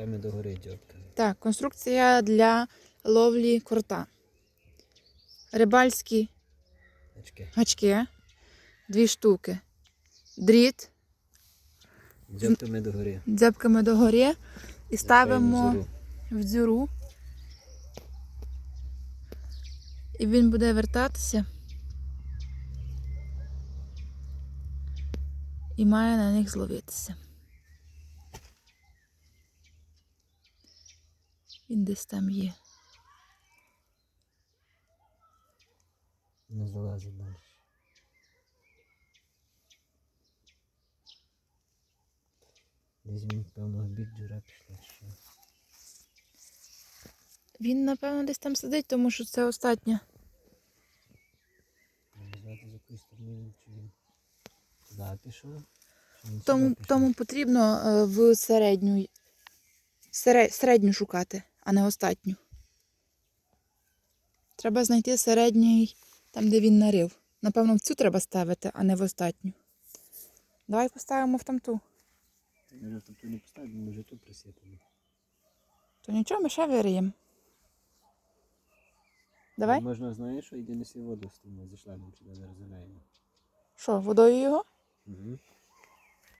Гачками догори. Так, конструкція для ловлі крота. Рибальські Гачки. гачки, дві штуки. Дріт Дьобками догори. дзепками догорі і ставимо в дзюру. І він буде вертатися. І має на них зловитися. Він десь там є. Не залазить далі. Він, певно, в бік джура пішла. Що? Він, напевно, десь там сидить, тому що це остатня. Туди пішов. Тому, тому потрібно е, в середню, сере, середню шукати, а не остатню. Треба знайти середній, там, де він нарив. Напевно, в цю треба ставити, а не в остатню. Давай поставимо в тамту. Ми вже тут не поставимо, ми вже тут присипемо. То нічого, ми ще виріємо. Давай. Можна, знаєш, що йди неси воду з тим зі шлангом, чи зараз заляємо. Що, водою його? Угу.